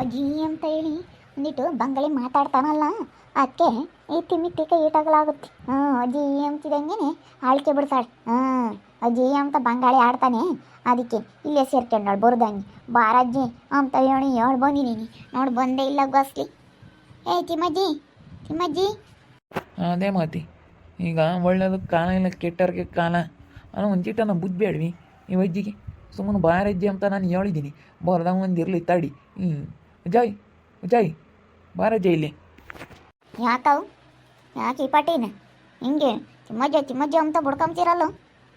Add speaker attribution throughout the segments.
Speaker 1: ಅಜ್ಜಿ ಅಂತ ಹೇಳಿ ಒಂದಿಟ್ಟು ಬಂಗಾಳಿ ಮಾತಾಡ್ತಾನಲ್ಲ ಅದಕ್ಕೆ ಈ ತಿಮ್ಮಿ ಕೈ ಇಟ್ಟಾಗಲಾಗುತ್ತೆ ಹ್ಞೂ, ಅಜ್ಜಿ ಅಂತಿದಂಗೆ ಆಳ್ಕೆ ಬಿಡ್ತಾಳೆ. ಹ್ಞೂ, ಅಜ್ಜಿ ಅಂತ ಬಂಗಾಳಿ ಆಡ್ತಾನೆ. ಅದಕ್ಕೆ ಇಲ್ಲೇ ಸೇರ್ಕೊಂಡಾಳು ಬರ್ದಂಗೆ ಬಾರಜ್ಜಿ ಅಂತ ಹೇಳಿ ಹೇಳಿ ಬಂದಿದ್ದೀನಿ ನೋಡಿ, ಬಂದೇ ಇಲ್ಲ ಗೋಸ್ಲಿ. ಏಯ್ ತಿಮ್ಮಜ್ಜಿ ತಿಮ್ಮಜ್ಜಿ.
Speaker 2: ಅದೇ ಮಾತಿ. ಈಗ ಒಳ್ಳೇದಕ್ಕೆ ಕಾಲ ಇಲ್ಲ, ಕೆಟ್ಟವ್ರಿಗೆ ಕಾಲ ಅನ್ನೋ ಒಂಚಿಟ ನಾನು ಬುದ್ಧಿ ಬೇಡ್ವಿ ಈ ಅಜ್ಜಿಗೆ ಸುಮ್ಮನೆ ಬಾರಜ್ಜಿ ಅಂತ ನಾನು ಹೇಳಿದ್ದೀನಿ. ಬರ್ದಂಗೆ ಒಂದು ಇರಲಿ ತಡಿ. ಹ್ಞೂ ಜೈ ಜೈ ಬಾರಜ್ಜ ಇಲ್ಲಿ.
Speaker 1: ಯಾಕವು? ಯಾಕೆ ಈ ಪಾಟಿನ ಹಿಂಗೆ ತಿಮ್ಮಜ್ಜ ತಿಮ್ಮಜ್ಜ ಅಂತ ಬುಡ್ಕೊಂತೀರಲ್ಲ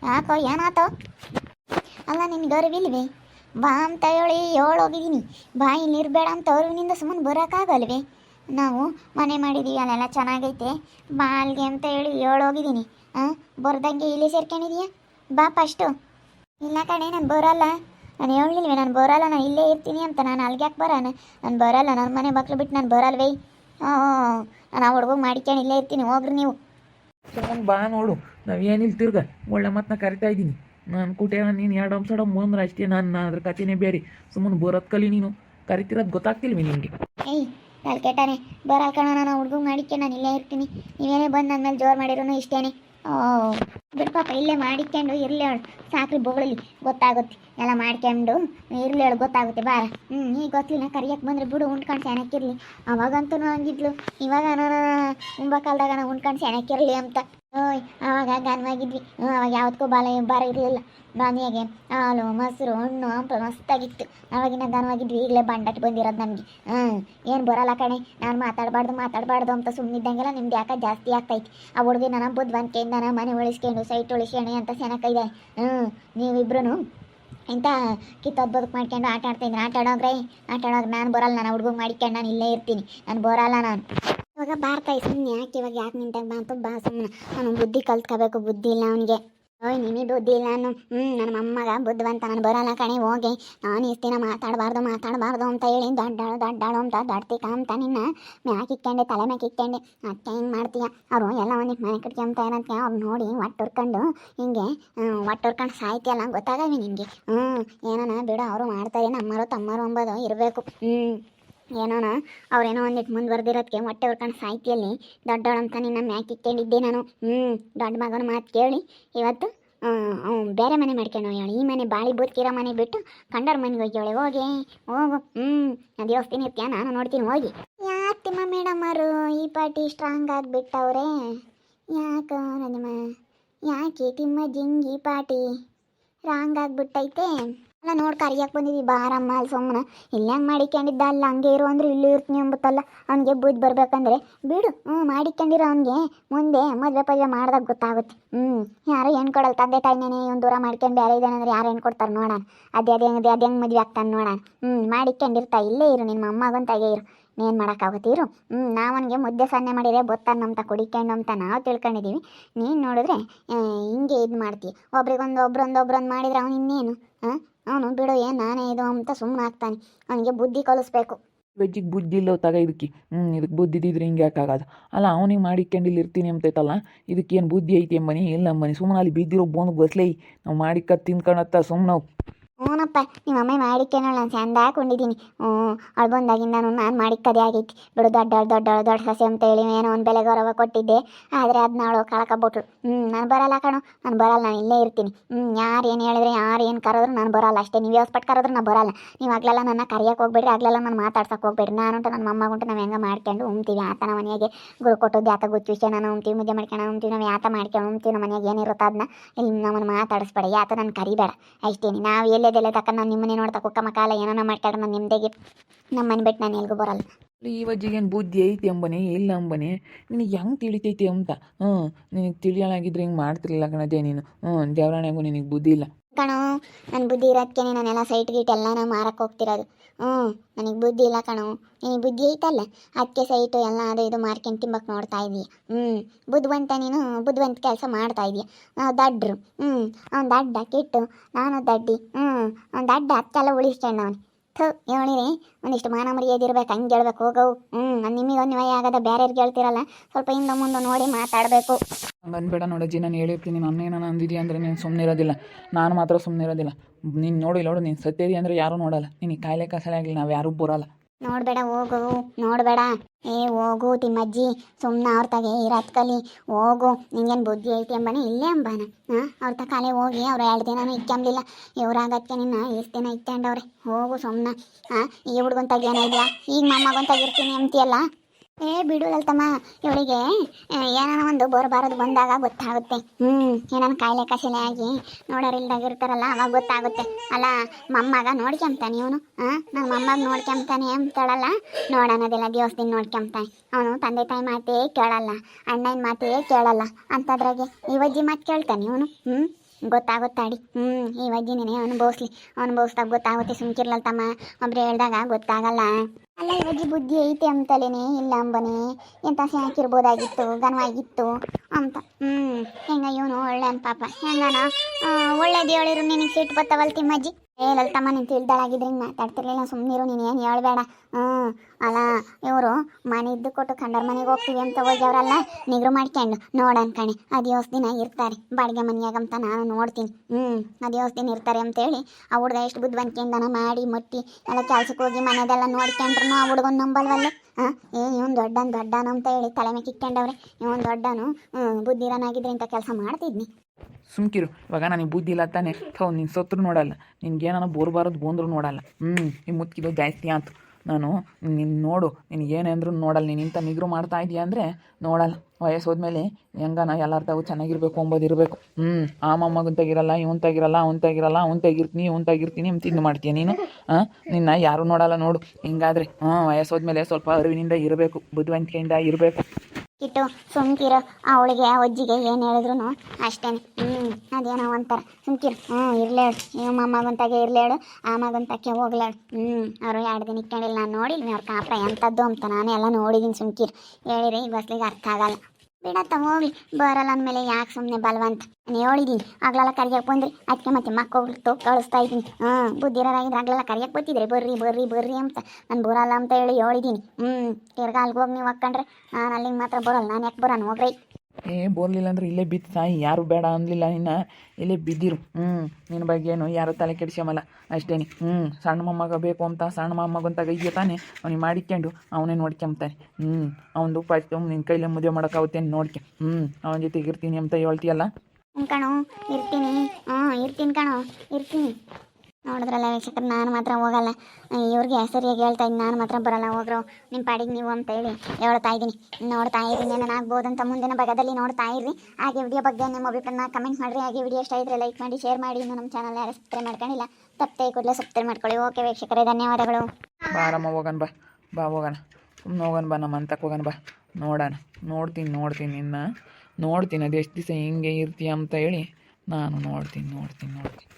Speaker 1: ಯಾಕೋ, ಏನಾತೋ? ಅಲ್ಲ ನಿನ್ನ ಗೌರವಿಲ್ವೇ? ಬಾ ಅಂತ ಹೇಳಿ ಹೇಳೋಗಿದ್ದೀನಿ ಬಾ ಇಲ್ಲಿ ಇರಬೇಡ ಅಂತ ಅವ್ರಿನಿಂದ ಸುಮ್ಮನೆ ಬರೋಕ್ಕಾಗಲ್ವೇ? ನಾವು ಮನೆ ಮಾಡಿದ್ದೀವಿ ಅಲ್ಲೆಲ್ಲ ಚೆನ್ನಾಗೈತೆ. ಬಾ ಅಲ್ಲಿಗೆ ಅಂತ ಹೇಳಿ ಹೇಳೋಗಿದ್ದೀನಿ ಹಾಂ ಬರ್ದಂಗೆ ಇಲ್ಲಿ ಸೇರ್ಕೊಂಡಿದೀಯ? ಬಾ ಫಸ್ಟು. ಇಲ್ಲ ಕಣೆ, ನಾನು ಬರೋಲ್ಲ. ನಾನು ಹೇಳಿಲ್ವಿ ನಾನು ಬರಲ್ಲ ನಾನು ಇಲ್ಲೇ ಇರ್ತೀನಿ ಅಂತ ನಾನು ಅಲ್ಲಿಗೆ ಯಾಕೆ ಬರೋಣ ನಾನು ಬರಲ್ಲ ನನ್ನ ಮನೆ ಮಕ್ಳು ಬಿಟ್ಟು ನಾನು ಬರಲ್ವೇ? ಹಾಂ ನಾನು ಆ ಹುಡುಗ ಮಾಡಿಕೊಂಡು ಇಲ್ಲೇ ಇರ್ತೀನಿ ಹೋಗ್ರಿ ನೀವು.
Speaker 2: ಸುಮ್ಮನೆ ಬಾ ನೋಡು. ನಾವು ಏನಿಲ್ಲ ತಿರ್ಗ ಒಳ್ಳೆ ಮಾತನ್ನ ಕರಿತಾ ಇದ್ದೀನಿ. ನಾನು ಕೂಟೆ ನೀನು ಎರಡು ಅಂಶ ಮುಂದ್ರೆ ಅಷ್ಟೇ ನಾನು ಅದ್ರ ಕಥೆನೇ ಬೇರೆ. ಸುಮ್ಮನೆ ಬರೋದು ಕಲಿ ನೀನು. ಕರಿತಿರೋದು ಗೊತ್ತಾಗ್ತಿಲ್ವಿ ನಿಮಗೆ
Speaker 1: ಏಯ್ ನಾನು ಕೆಟ್ಟಾನೆ. ಬರಲ್ಲ ಕಣ ನಾನು ಹುಡುಗ ಮಾಡಿಕೆ ನಾನು ಇಲ್ಲೇ ಇರ್ತೀನಿ. ನೀವೇನೇ ಬಂದು ನನ್ನ ಮೇಲೆ ಜೋರು ಮಾಡಿರೋನು ಇಷ್ಟೇನೆ. ಓ ಬಿಡು ಪಾಪ ಇಲ್ಲೇ ಮಾಡಿಕೊಂಡು ಇರಲಿ ಅವಳು. ಸಾಕ್ರಿ ಬೋಗಳಲ್ಲಿ ಗೊತ್ತಾಗುತ್ತೆ. ಎಲ್ಲ ಮಾಡ್ಕೊಂಡು ಇರಲಿ ಹೇಳು ಗೊತ್ತಾಗುತ್ತೆ ಬಾರ ಹ್ಞೂ ಈಗ ಗೊತ್ತಿಲ್ಲ ಕರಿಯಕ್ಕೆ ಬಂದರೆ ಬಿಡು ಉಂಡ್ಕೊಂಡು ಸೆನಕ್ಕಿರಲಿ ಅವಾಗಂತೂ ಹಂಗಿದ್ಲು ಇವಾಗ ನಾನು ಕಾಲದಾಗ ನಾವು ಉಂಡ್ಕೊಂಡು ಸೆನಕ್ಕಿರಲಿ ಅಂತ. ಓಯ್ ಆವಾಗ ಗಾನವಾಗಿದ್ವಿ ಅವಾಗ ಯಾವುದಕ್ಕೂ ಬಾಲ ಬಾರ ಇರಲಿಲ್ಲ. ಬಾನಿಯಾಗೆ ಹಾಲು, ಮೊಸರು, ಹಣ್ಣು, ಹಂಪಲು ಮಸ್ತಾಗಿತ್ತು. ಅವಾಗಿನ ಗಾನವಾಗಿದ್ವಿ ಈಗಲೇ ಬಂಡಟ್ಟು ಬಂದಿರೋದು ನಮಗೆ. ಹ್ಞೂ ಏನು ಬರಲ್ಲ ಕಣೆ, ನಾನು ಮಾತಾಡಬಾರ್ದು ಮಾತಾಡಬಾರ್ದು ಅಂತ ಸುಮ್ಮನಿದ್ದಂಗೆಲ್ಲ ನಿಮ್ದು ಯಾಕೆ ಜಾಸ್ತಿ ಆಗ್ತೈತಿ. ಆ ಹುಡುಗಿ ನನ್ನ ನಾನು ಮನೆ ಉಳಿಸ್ಕೊಂಡು, ಸೈಟ್ ಉಳಿಸ್ಕೊಂಡು ಅಂತ ಸೆನಕೈದೆ ಹ್ಞೂ ನೀವಿಬ್ರು ಇಂಥ ಕಿತ್ತೋದು ಬದುಕು ಮಾಡ್ಕೊಂಡು ಆಟ ಆಡ್ತಾಯಿದ್ದೀನಿ ಆಟ ಆಡೋಗ್ರೆ ಆಟ ಆಡೋಗ್ರೆ ನಾನು ಬರಲ್ಲ ನಾನು ಹುಡುಗ ಮಾಡಿಕೊಂಡು ನಾನು ಇಲ್ಲೇ ಇರ್ತೀನಿ. ನಾನು ಬರಲ್ಲ ನಾನು. ಇವಾಗ ಬಾರ್ತಾಯಿ ಸುಮ್ಮನೆ ಯಾಕೆ ಇವಾಗ ಯಾಕೆ ನಿಂತಾಗ ಬಂತು ಬಾ ಸುಮ್ಮನೆ ಅವನು ಬುದ್ಧಿ ಕಲ್ತ್ಕೋಬೇಕು, ಬುದ್ಧಿ ಇಲ್ಲ ಅವನಿಗೆ. ಓಯ್ ನಿಮಗೆ ಬುದ್ಧಿ ಇಲ್ಲ ನಾನು ಹ್ಞೂ ನನ್ನ ಮೊಮ್ಮಗ ಬುದ್ಧಿವಂತ, ನಾನು ಬರಲ್ಲ ಕಣೆ, ಹೋಗಿ. ನಾನು ಇಷ್ಟಿನ ಮಾತಾಡಬಾರ್ದು ಮಾತಾಡಬಾರ್ದು ಅಂತ ಹೇಳಿ ದೊಡ್ಡಾಳು ದೊಡ್ಡಾಳು ಅಂತ ದೊಡ್ಡತಿಕ ಅಂತ ನಿನ್ನ. ಮ್ಯಾಕ್ ಇಕ್ಕಂಡೆ, ತಲೆ ಮ್ಯಾಕ್ ಅತ್ತೆ ಹಿಂಗೆ ಮಾಡ್ತೀಯ? ಅವರು ಎಲ್ಲ ಒಂದಿಟ್ಟು ಮನೆ ಕಟ್ಕೊಂತ ಏನಂತ ಅವ್ರು ನೋಡಿ ಒಟ್ಟು ಹುರ್ಕೊಂಡು ಹಿಂಗೆ ಒಟ್ಟು ಹುರ್ಕೊಂಡು ಸಾಯ್ತಿಯಲ್ಲ ಗೊತ್ತಾಗವಿ ನಿಮಗೆ ಹ್ಞೂ ಏನನ ಬಿಡು, ಅವರು ಮಾಡ್ತಾರೆ ನಮ್ಮರು ತಮ್ಮರು ಅಂಬೋದು ಇರಬೇಕು. ಹ್ಞೂ ಏನೋನ ಅವ್ರೇನೋ ಒಂದಿಟ್ಟು ಮುಂದುವರೆದಿರೋದಕ್ಕೆ ಹೊಟ್ಟೆ ಹೊರ್ಕೊಂಡು ಸಾಯ್ತಿಯಲ್ಲಿ ದೊಡ್ಡವಳು ಅಂತ ನಿನ್ನ ಮ್ಯಾಕ್ ಇಕ್ಕೊಂಡಿದ್ದೆ ನಾನು. ಹ್ಞೂ ದೊಡ್ಡ ಮಗನ ಮಾತು ಕೇಳಿ. ಇವತ್ತು ಬೇರೆ ಮನೆ ಮಾಡ್ಕೊಂಡು ಹೋಗ್ಯಾಳು. ಈ ಮನೆ ಬಾಳಿ ಬೂತ್ಕಿರೋ ಮನೆ ಬಿಟ್ಟು ಕಂಡರ ಮನೆಗೆ ಹೋಗ್ಯಾಳೆ. ಹೋಗಿ, ಹೋಗು. ಹ್ಞೂ ಅದು ದೇವಸ್ಥಾನ ಇರ್ತೀಯ? ನಾನು ನೋಡ್ತೀನಿ, ಹೋಗಿ. ಯಾಕೆ ತಿಮ್ಮ ಮೇಡಮ್ ಅವರು ಈ ಪಾರ್ಟಿ ಸ್ಟ್ರಾಂಗ್ ಆಗಿಬಿಟ್ಟವ್ರೆ? ಯಾಕೆ ನನ್ನಮ್ಮ ಯಾಕೆ ತಿಮ್ಮ ಜಿಂಗಿ ಪಾರ್ಟಿ ರಾಂಗ್ ಆಗ್ಬಿಟ್ಟೈತೆ. ಅಲ್ಲ ನೋಡಿ ಕರಿಯಕ್ಕೆ ಬಂದಿದ್ವಿ ಬಾರಮ್ಮ ಅಲ್ಲಿ ಸುಮ್ಮನೆ ಇಲ್ಲಿ ಹಂಗೆ ಮಾಡಿಕೊಂಡಿದ್ದ ಅಲ್ಲ ಹಂಗೆ ಇರು ಅಂದ್ರೆ ಇಲ್ಲೂ ಇರ್ತೀನಿ ಎಂಬುತ್ತಲ್ಲ ಅವ್ನಿಗೆ ಬುದ್ಧಿ ಬರ್ಬೇಕಂದ್ರೆ ಬಿಡು ಹ್ಞೂ ಮಾಡಿಕೊಂಡಿರೋ ಅವ್ನಿಗೆ. ಮುಂದೆ ಮದುವೆ ಪದ್ವೆ ಮಾಡ್ದಾಗ ಗೊತ್ತಾಗುತ್ತೆ. ಹ್ಞೂ ಯಾರು ಏನು ಕೊಡಲ್ಲ ತಂದೆ ತಾಯಿನೇ ಇವ್ನು ದೂರ ಮಾಡ್ಕೊಂಡು ಬೇರೆ ಇದ್ದಾನೆ ಅಂದ್ರೆ ಯಾರು ಏನು ಕೊಡ್ತಾರೆ ನೋಡೋಣ ಅದೇ ಅದೇ ಅದೇ ಅದೇ ಹೆಂಗೆ ಮದುವೆ ಆಗ್ತಾನೆ ನೋಡೋಣ ಹ್ಞೂ ಮಾಡಿಕೊಂಡಿರ್ತಾ ಇಲ್ಲೇ ಇರು ನಿಮ್ಮ ಅಮ್ಮಗಂತಾಗೆ ಇರು. ಏನು ಮಾಡೋಕ್ಕಾಗುತ್ತೆ, ಇರು. ಹ್ಞೂ ನಾವನಿಗೆ ಮುದ್ದೆ ಸನ್ನೆ ಮಾಡಿದರೆ ಬೊತ್ತಾನ ಅಂತ ಕುಡಿಕೊಂಡು ಅಂತ ನಾವು ತಿಳ್ಕೊಂಡಿದ್ದೀವಿ ನೀನು ನೋಡಿದ್ರೆ ಹಿಂಗೆ ಇದು ಮಾಡ್ತೀವಿ ಒಬ್ರಿಗೊಂದು ಒಬ್ರೊಂದು ಒಬ್ರೊಂದು ಮಾಡಿದರೆ ಅವನು ಇನ್ನೇನು, ಹಾಂ? ಅವನು, ಬಿಡು, ಏನು ನಾನೇ ಇದು ಅಂತ ಸುಮ್ಮನೆ ಆಗ್ತಾನೆ. ಅವನಿಗೆ ಬುದ್ಧಿ ಕಲಿಸ್ಬೇಕು.
Speaker 2: ವೆಜ್ಜಿಗೆ ಬುದ್ಧಿ ಇಲ್ಲೋ ತಗ ಇದಕ್ಕೆ ಹ್ಞೂ ಇದಕ್ಕೆ ಬುದ್ಧಿ ಇದ್ದಿದ್ರೆ ಹಿಂಗೆ ಯಾಕಾಗದು ಅಲ್ಲ, ಅವನಿಗೆ ಮಾಡಿಕೊಂಡು ಇಲ್ಲಿ ಇರ್ತೀನಿ ಅಂತೈತಲ್ಲ? ಇದಕ್ಕೇನು ಬುದ್ಧಿ ಐತಿ ಎಂಬನಿ ಇಲ್ಲ ಅಂಬನಿ ಸುಮ್ಮನೆ ಅಲ್ಲಿ ಬಿದ್ದಿರೋ ಬೋನ್ ಬಸ್ಲೈ ನಾವು ಮಾಡಿಕ ತಿನ್ಕೊಳತ್ತ ಸುಮ್ಮನೆ ನಾವು.
Speaker 1: ಹ್ಞೂನಪ್ಪ ನಿಮ್ಮ ಅಮ್ಮ ಮಾಡಿಕ್ಕೇನೋ ನಾನು ಚಂದ ಹಾಕೊಂಡಿದ್ದೀನಿ. ಹ್ಞೂ, ಅವಳು ಬಂದಾಗಿಂದ ನಾನು ಮಾಡಿಕ್ಕದೇ ಆಗೈತಿ. ಬಿಡು, ದೊಡ್ಡ ದೊಡ್ಡ ದೊಡ್ಡ ಸಸಿ ಅಂತ ಹೇಳಿ ಏನೋ ಒಂದು ಬೆಲೆ ಗೌರವ ಕೊಟ್ಟಿದ್ದೆ. ಆದರೆ ಅದನ್ನ ಅವಳು ಕಳ್ಕೊಬಿಟ್ಲು ಹ್ಞೂ, ನಾನು ಬರಲ್ಲ ಕಣೋ, ನಾನು ಬರಲ್ಲ, ನಾನು ಇಲ್ಲೇ ಇರ್ತೀನಿ. ಹ್ಞೂ, ಯಾರು ಏನು ಹೇಳಿದ್ರೆ, ಯಾರು ಏನು ಕರೆದ್ರು ನಾನು ಬರಲ್ಲ. ಅಷ್ಟೇ, ನೀವು ವ್ಯವಸ್ಥೆ ಕರೆದ್ರು ನಾನು ಬರಲ್ಲ. ನೀವು ಆಗ್ಲೆಲ್ಲ ನನ್ನ ಕರಿಯಕ್ಕೆ ಹೋಗ್ಬೇಡ್ರಿ, ಆಗ್ಲೆಲ್ಲ ನಾನು ಮಾತಾಡ್ಸಕ್ಕೆ ಹೋಗ್ಬೇಡ್ರಿ. ನಾನು ಉಂಟು ನನ್ನ ಮೊಮ್ಮಗ ಉಂಟು ನಾವು ಹೆಂಗೆ ಮಾಡ್ಕೊಂಡು ಉಮ್ತೀವಿ ಆತನ ಮನೆಗೆ ಗುರು ಕೊಟ್ಟದ್ದು ಆತ ಗೊತ್ತು ವಿಷಯ ನಾನು ಉಮ್ತೀವಿ ಮುದ್ದೆ ಮಾಡ್ಕೊಂಡು ಉಮ್ತೀವಿ ನಾವು ಯಾತ ಮಾಡ್ಕೊಂಡು ಉಮ್ತೀವಿ ನಮ್ಮ ಮನೆಗೆ ಏನಿರುತ್ತೋ ಅದನ್ನ ಇಲ್ಲಿ ನಮ್ಮನ್ನು ಮಾತಾಡಿಸ್ಬೇಡ. ಯಾತ ನಾನು ಕರಿಬೇಡ. ಅಷ್ಟೇನಿ, ನಾವು ಎಲ್ಲೆದೆಲ್ಲ ತಕ್ಕ ನಾನು ನಿಮ್ಮನೆ ನೋಡ್ತಾ ಕುಕ್ಕಮ್ಮ ಕಾಲ ಏನೋ ಮಾಡ್ಕೊಂಡು ನಾನು ನಿಮ್ಮದೇಗೆ ನಮ್ಮ ಮನೆ ಬಿಟ್ಟು ನಾನು ಎಲ್ಗೂ ಬರಲ್ಲ.
Speaker 2: ವಜ್ಜಿಗೇನು ಬುದ್ಧಿ ಐತಿ ಅಂಬನೆ? ಇಲ್ಲ ಅಂಬನೆ? ನಿನಗೆ ಹೆಂಗೆ ತಿಳಿತೈತಿ ಅಂತ? ಹ್ಞೂ ನಿನಗೆ ತಿಳಿಯಲಾಗಿದ್ರೆ ಹಿಂಗೆ ಮಾಡ್ತಿರ್ಲಿಲ್ಲ ಕಣಜೆ ನೀನು. ಹ್ಞೂ ದೇವರಾಣೆಗೂ ನಿನಗೆ ಬುದ್ಧಿ ಇಲ್ಲ.
Speaker 1: ಕಣೋ ನನ್ನ ಬುದ್ಧಿ ಇರೋದಕ್ಕೇನೆ ನಾನೆಲ್ಲ ಸೈಟ್ ಗೀಟ್ ಎಲ್ಲ ನಾನು ಮಾರಕ್ಕೆ ಹೋಗ್ತಿರೋದು. ಹ್ಞೂ, ನನಗೆ ಬುದ್ಧಿ ಇಲ್ಲ ಕಣೋ. ನಿನಗೆ ಬುದ್ಧಿ ಐತಲ್ಲ? ಅದಕ್ಕೆ ಸೈಟು ಎಲ್ಲ ಅದು ಇದು ಮಾರ್ಕೊಂಡು ತಿಂಬಕ್ಕೆ ನೋಡ್ತಾ ಇದೀಯ? ಹ್ಞೂ, ಬುದ್ಧಿವಂತ ನೀನು ಬುದ್ಧಿವಂತ ಕೆಲಸ ಮಾಡ್ತಾ ಇದೀಯ? ದಡ್ರು. ಹ್ಞೂ, ಅವ್ನು ದಡ್ಡ ಕಿಟ್ಟು, ನಾನು ದಡ್ಡಿ. ಹ್ಞೂ, ಅವ್ನು ದಡ್ಡ ಹತ್ತೆಲ್ಲ ಉಳಿಸ್ಕೊಂಡು ಅವನು ಥು ಹೇಳಿರಿ ಒಂದಿಷ್ಟು ಮಾನ ಮರ್ಯಾದಿರ್ಬೇಕು ಹಂಗೆ ಹೇಳ್ಬೇಕು ಹೋಗವು ಹ್ಞೂ ನಾನು ನಿಮಗೆ ಅನ್ವಯ ಆಗದ ಬೇರೆಯವ್ರಿಗೆ ಹೇಳ್ತಿರಲ್ಲ ಸ್ವಲ್ಪ ಹಿಂದೆ ಮುಂದೆ ನೋಡಿ ಮಾತಾಡಬೇಕು.
Speaker 2: ಬಂದ್ಬೇಡ ನೋಡಜ್ಜಿ ನಾನು ಹೇಳಿರ್ತೀನಿ ನನ್ನೇನ ಅಂದಿದ್ಯಾ ಅಂದರೆ ನೀನು ಸುಮ್ಮನೆ ಇರೋದಿಲ್ಲ. ನಾನು ಮಾತ್ರ ಸುಮ್ಮನೆ ಇರೋದಿಲ್ಲ. ನೀನು ನೋಡಿ ನೋಡು ನೀನು ಸತ್ಯದಿ ಅಂದರೆ ಯಾರೂ ನೋಡಲ್ಲ. ನಿನಗೆ ಕಾಯಿಲೆ ಕಸಲೆ ಆಗಲಿ, ನಾವು ಯಾರೂ ಬರೋಲ್ಲ.
Speaker 1: ನೋಡ್ಬೇಡ, ಹೋಗು. ನೋಡ್ಬೇಡ. ಏ, ಹೋಗು ತಿಮ್ಮಜ್ಜಿ. ಸುಮ್ಮನೆ ಅವ್ರ ತಗೆ ಇರತ್ ಕಲಿ. ಹೋಗು. ನಿಂಗೇನು ಬುದ್ಧಿ ಐತಿ ಅಂಬಾನೆ? ಇಲ್ಲೇ ಅಂಬಾನ? ಹಾಂ, ಅವ್ರ ಕಾಲೇ ಹೋಗಿ ಅವ್ರು ಎರಡು ದಿನನೂ ಇಕ್ಕಂಬ್ಲಿಲ್ಲ ಇವ್ರಾಗತ್ತೆ ನಿನ್ನ ಎಷ್ಟು ದಿನ ಇಕ್ಕಂಡವ್ರೆ ಹೋಗು ಸುಮ್ಮನೆ ಹಾಂ, ಈ ಹುಡ್ಗಂತಾಗ ಇದೆಯಾ? ಈಗ ಮೊಮ್ಮಗಂತಾಗಿರ್ತೀನಿ ಅಂತೀಯಲ್ಲ? ಏ, ಬಿಡು ಲಲ್ತಮ್ಮ. ಇವಳಿಗೆ ಏನಾನ ಒಂದು ಬೋರ್ ಬಾರದು ಬಂದಾಗ ಗೊತ್ತಾಗುತ್ತೆ. ಹ್ಮ್, ಏನಾನ ಕಾಯಿಲೆ ಕಸಲೆ ಆಗಿ ನೋಡೋರಿಲ್ದಾಗ ಇಲ್ದಾಗಿರ್ತಾರಲ್ಲ ಅವಾಗ ಗೊತ್ತಾಗುತ್ತೆ. ಅಲ್ಲ, ಮೊಮ್ಮಗ ನೋಡ್ಕೊಂತಾನೆ ಇವನು. ಹಾಂ ನನ್ನ ಮೊಮ್ಮಗ ನೋಡ್ಕೊಂತಾನೆ ಅಂತಾಳಲ್ಲ. ನೋಡೋಣದಿಲ್ಲ ದಿವಸದಿಂದ ನೋಡ್ಕೊಂತಾನೆ ಅವನು ತಂದೆ ತಾಯಿ ಮಾತೇ ಕೇಳಲ್ಲ, ಅಣ್ಣನ ಮಾತೇ ಕೇಳಲ್ಲ. ಅಂಥದ್ರಾಗೆ ಇವಜ್ಜಿ ಮಾತು ಕೇಳ್ತಾನೆ ಇವನು. ಹ್ಞೂ ಗೊತ್ತಾಗುತ್ತಾಡಿ ಹ್ಞೂ ಈ ನೀನೇ ಅನುಭವಿಸ್ಲಿ. ಅನುಭವಿಸ್ದಾಗ ಗೊತ್ತಾಗುತ್ತೆ, ಸುಮ್ಕಿರ್ಲಲ್ ತಮ್ಮ. ಒಬ್ರು ಹೇಳ್ದಾಗ ಗೊತ್ತಾಗಲ್ಲ. ಅಲ್ಲ, ಇವಾಗ ಬುದ್ಧಿ ಐತೆ ಅಂತಲೇನೆ, ಇಲ್ಲ ಅಂಬನೆ. ಎಂತ ಹಾಕಿರ್ಬೋದಾಗಿತ್ತು ಘನವಾಗಿತ್ತು ಅಂತ. ಹ್ಞೂ ಹೆಂಗ ಇವನು ಒಳ್ಳೆ ಅನ್ ಪಾಪ ಹೆಂಗನ ಒಳ್ಳೇದು ಹೇಳಿರು ನಿನಗೆ ಸಿಟ್ಟು ಬತ್ತವಲ್ ತಿಮ್ಮಜ್ಜಿ ಏ, ಲಲಿತಮ್ಮ, ನೀನು ತಿಳಿದಾಳಾಗಿದ್ರೆ ಹಿಂಗೆ ಮಾತಾಡ್ತಿರ್ಲಿಲ್ಲ ಸುಮ್ಮನಿರು ನೀನು ಏನು ಹೇಳಬೇಡ. ಹ್ಞೂ ಅಲ್ಲ, ಇವರು ಮನೆ ಇದ್ದು ಕೊಟ್ಟು ಕಂಡರ ಮನೆಗೆ ಹೋಗ್ತೀವಿ ಅಂತ ಹೋಗ್ಯವ್ರಲ್ಲ, ನಿಗ್ರು ಮಾಡ್ಕೊಂಡು, ನೋಡನ್ ಕಣೆ ಅದು ದಿವಸ ದಿನ ಇರ್ತಾರೆ. ಬಾಡಿಗೆ ಮನೆಯಾಗಂತ ನಾನು ನೋಡ್ತೀನಿ. ಹ್ಞೂ ಅದು ದಿವಸ ದಿನ ಇರ್ತಾರೆ ಅಂತೇಳಿ ಆ ಹುಡುಗ ಎಷ್ಟು ಬುದ್ಧಿವಂತಿಕೆಯಿಂದನ ಮಾಡಿ ಮಟ್ಟಿ, ಎಲ್ಲ ಕೆಲಸಕ್ಕೆ ಹೋಗಿ ಮನೆದೆಲ್ಲ ನೋಡ್ಕೊಂಡ್ರು ಆ ಹುಡುಗನ ನಂಬಲ್ವಲ್ಲ? ಹಾಂ, ಏ, ಇವನು ದೊಡ್ಡನ್ ದೊಡ್ಡನು ಅಂತ ಹೇಳಿ ತಲೆ ಮೇಲೆ ಕಿಕ್ಕೊಂಡವ್ರೆ ಇವನು ದೊಡ್ಡನು ಬುದ್ಧಿರನಾಗಿದ್ರೆ ಇಂಥ ಕೆಲಸ ಮಾಡ್ತಿದ್ನಿ.
Speaker 2: ಸುಮ್ಕಿರು. ಇವಾಗ ನನಗೆ ಬುದ್ಧಿ ಇಲ್ಲ ತಾನೆ. ಥೋ ನಿನ್ನ ಸತ್ರು ನೋಡಲ್ಲ. ನಿನ್ಗೆ ಬೋರ್ ಬೋರ್ಬಾರದು ಬೋಂದ್ರು ನೋಡಲ್ಲ. ಹ್ಞೂ ಈ ಮುತ್ಕಿದು ಜಾಸ್ತಿ ಆಯ್ತು ನಾನು ನಿನ್ನ ನೋಡು. ನಿನಗೆ ಏನೇ ಅಂದ್ರೂ ನೋಡಲ್ಲ. ನೀನು ಇಂಥ ನಿಗ್ರು ಮಾಡ್ತಾ ಇದೀಯ ಅಂದರೆ ನೋಡಲ್ಲ. ವಯಸ್ಸು ಹೋದ್ಮೇಲೆ ಹೆಂಗನ ಎಲ್ಲರ ತಾವು ಚೆನ್ನಾಗಿರ್ಬೇಕು ಅಂಬೋದು ಇರಬೇಕು ಹ್ಞೂ ಆ ಮೊಮ್ಮಗನ್ ತೆಗಿರಲ್ಲ, ಇವನ್ ತೆಗಿರಲ್ಲ, ಅವ್ನು ತೆಗಿರಲ್ಲ, ಅವ್ನು ತೆಗಿರ್ತೀನಿ ಅಂತ ಇದು ಮಾಡ್ತೀಯ ನೀನು? ಹಾಂ ನಿನ್ನ ಯಾರೂ ನೋಡಲ್ಲ ನೋಡು. ಹಿಂಗಾದ್ರೆ ಹಾಂ ವಯಸ್ಸು ಹೋದ್ಮೇಲೆ ಸ್ವಲ್ಪ ಅರಿವಿನಿಂದ ಇರಬೇಕು, ಬುದ್ಧಿವಂತಿಕೆಯಿಂದ ಇರಬೇಕು.
Speaker 1: ಇಟ್ಟು ಸುಮ್ಕಿರು. ಅವಳಿಗೆ ಅಜ್ಜಿಗೆ ಏನು ಹೇಳಿದ್ರು ಅಷ್ಟೇನೆ. ಹ್ಞೂ ಅದೇನೋ ಒಂಥರ. ಸುಮ್ಕಿರು. ಹ್ಞೂ ಇರ್ಲೇಳು ಅಮ್ಮ ಮೊಮ್ಮಗಂತಾಗೆ ಇರ್ಲೇಳು ಆ ಮಗಂತಕ್ಕೆ ಹೋಗ್ಲೇಳು ಹ್ಞೂ ಅವರು ಎರಡು ದಿನ ಇಟ್ಕೊಂಡಿಲ್ಲ ನಾನು ನೋಡಿಲ್ಲ ಅವ್ರ ಕಾಪ ಎಂಥದ್ದು ಅಂತ. ನಾನು ಎಲ್ಲ ನೋಡಿದ್ದೀನಿ ಸುಮ್ಕಿರು. ಹೇಳಿರಿ, ಈ ಬಸ್ಲಿಗೆ ಅರ್ಥ ಆಗಲ್ಲ. ಬಿಡತ್ತ ಹೋಗ್ಲಿ. ಬರಲ್ಲ ಅಂದಮೇಲೆ ಯಾಕೆ ಸುಮ್ಮನೆ ಬಲವಂತ? ನಾನು ಹೇಳಿದ್ದೀನಿ ಆಗ್ಲೆಲ್ಲ ಕರಿಯಕ್ಕೆ ಬಂದ್ರಿ. ಅದಕ್ಕೆ ಮತ್ತೆ ಮಕ್ಕಳು ಕಳಿಸ್ತಾ ಇದ್ದೀನಿ. ಹಾಂ ಬುದ್ಧಿರಾಗಿದ್ರೆ ಆಗ್ಲೆಲ್ಲ ಕರಿಯಕ್ಕೆ ಬರ್ತಿದ್ರಿ. ಬರ್ರಿ ಬರ್ರಿ ಬರ್ರಿ ಅಂತ. ನಾನು ಬರಲ್ಲ ಅಂತ ಹೇಳಿ ಹೇಳಿದ್ದೀನಿ ಹ್ಞೂ ತಿರ್ಗಾ ಅಲ್ಲಿಗೆ ಹೋಗಿ ನೀವು ಹಾಕ್ಕಂಡ್ರೆ ನಾನು ಅಲ್ಲಿಗೆ ಮಾತ್ರ ಬರಲ್ಲ. ನಾನು ಯಾಕೆ ಬರೋಣ ಹೋಗ್ರಿ.
Speaker 2: ಏ, ಬೋರ್ಲಿಲ್ಲ ಅಂದ್ರೆ ಇಲ್ಲೇ ಬಿದ್ದು. ಸಾಯಿ ಯಾರು ಬೇಡ ಅನ್ಲಿಲ್ಲ ನಿನ್ನ ಇಲ್ಲೇ ಬಿದ್ದಿರು. ಹ್ಞೂ ನಿನ್ನ ಬಗ್ಗೆ ಏನು ಯಾರು ತಲೆ ಕೆಡಿಸ್ಯಮಲ್ಲ. ಅಷ್ಟೇನಿ. ಹ್ಞೂ ಸಣ್ಣ ಮೊಮ್ಮಗ ಬೇಕು ಅಂತ ಸಣ್ಣ ಮೊಮ್ಮಗಂತಾಗ ಇದೆಯಾ ತಾನೆ. ಅವ್ನಿಗೆ ಮಾಡಿಕೊಂಡು ಅವನೇ ನೋಡ್ಕೊಂಬ್ತಾನೆ ಹ್ಞೂ ಅವನು ನಿನ್ ನಿನ್ನ ಕೈಲೇ ಮದುವೆ ಮಾಡೋಕ್ಕಾಗುತ್ತೇನು ನೋಡ್ಕೆ ಹ್ಞೂ ಅವನ ಜೊತೆಗೆ ಇರ್ತೀನಿ ಅಂತ ಹೇಳ್ತೀಯಲ್ಲ.
Speaker 1: ಕಣೋ, ಇರ್ತೀನಿ. ಹ್ಞೂ ಇರ್ತೀನಿ ಕಣೋ, ಇರ್ತೀನಿ. ನೋಡಿದ್ರಲ್ಲ ವೀಕ್ಷಕರು, ನಾನು ಮಾತ್ರ ಹೋಗಲ್ಲ. ಇವ್ರಿಗೆ ಸರಿಯಾಗಿ ಹೇಳ್ತಾ ಇದ್ದೀನಿ, ನಾನು ಮಾತ್ರ ಬರಲ್ಲ. ಹೋಗ್ರು ನಿಮ್ಮ ಪಾಡಿಗೆ ನೀವು ಅಂತ ಹೇಳಿ ಹೇಳ್ತಾ ಇದ್ದೀನಿ. ನೋಡ್ತಾ ಇದ್ದೀನಿ ಆಗ್ಬೋದು ಅಂತ ಮುಂದಿನ ಭಾಗದಲ್ಲಿ ನೋಡ್ತಾ ಇರ್ರಿ. ಹಾಗೆ ವಿಡಿಯೋ ಬಗ್ಗೆ ನಿಮ್ಮ ಅಭಿಪ್ರಾಯನ ಕಮೆಂಟ್ ಮಾಡಿರಿ. ಹಾಗೆ ವಿಡಿಯೋ ಇಷ್ಟ ಇದ್ರೆ ಲೈಕ್ ಮಾಡಿ ಶೇರ್ ಮಾಡಿ. ಇನ್ನು ನಮ್ಮ ಚಾನಲ್ ಯಾರು ಸಬ್ಸ್ಕ್ರೈಬ್ ಮಾಡ್ಕೊಂಡಿಲ್ಲ ತಪ್ಪೇ ಕೂಡಲೇ ಸಬ್ಸ್ಕ್ರೈಬ್ ಮಾಡ್ಕೊಳ್ಳಿ. ಓಕೆ ವೀಕ್ಷಕರೇ, ಧನ್ಯವಾದಗಳು.
Speaker 2: ಬಾರಮ್ಮ ಹೋಗೋಣ ಬಾ. ಬಾ, ಹೋಗೋಣ. ಸುಮ್ಮನೆ ಹೋಗೋಣ ಬಾ, ನಮ್ಮ ಅಂತಕ್ಕೆ ಹೋಗೋಣ ಬಾ. ನೋಡೋಣ. ನೋಡ್ತೀನಿ ನೋಡ್ತೀನಿ ನಿನ್ನ ನೋಡ್ತೀನಿ, ಅದು ಎಷ್ಟು ದಿವಸ ಹೆಂಗೆ ಇರ್ತೀಯ ಅಂತ ಹೇಳಿ ನಾನು ನೋಡ್ತೀನಿ ನೋಡ್ತೀನಿ ನೋಡ್ತೀನಿ.